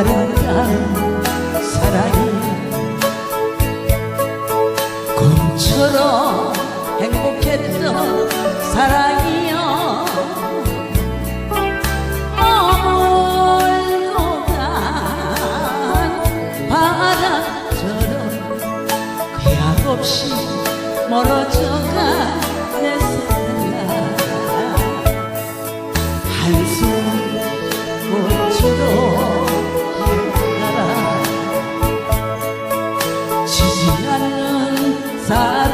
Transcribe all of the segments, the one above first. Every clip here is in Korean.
아름다운 사랑이 꿈처럼 행복했던 사랑이여 머물고 간 바람처럼 그 약 없이 멀어져가 passado.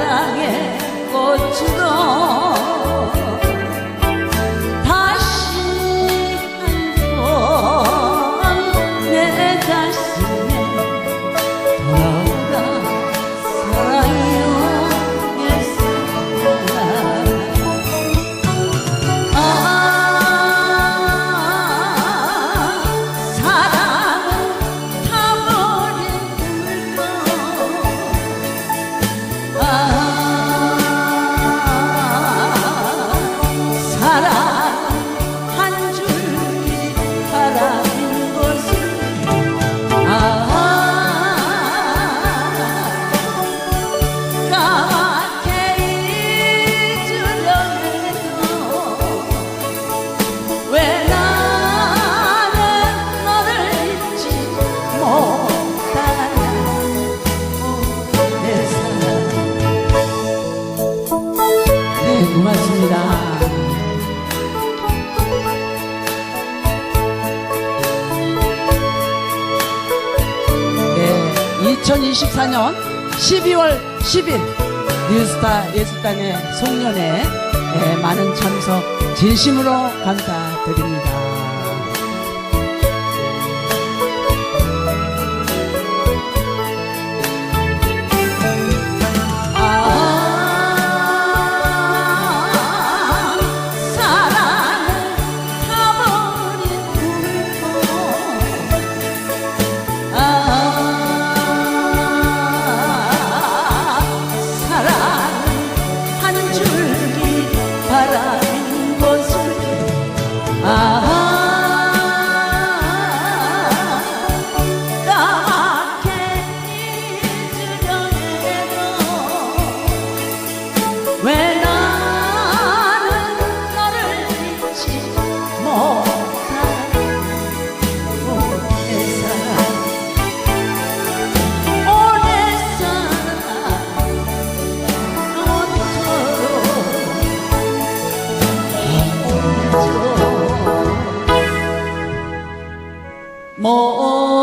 고맙습니다 네 2024년 12월 10일 뉴스타 예술단의 송년회 네, 많은 참석 진심으로 감사드립니다. โม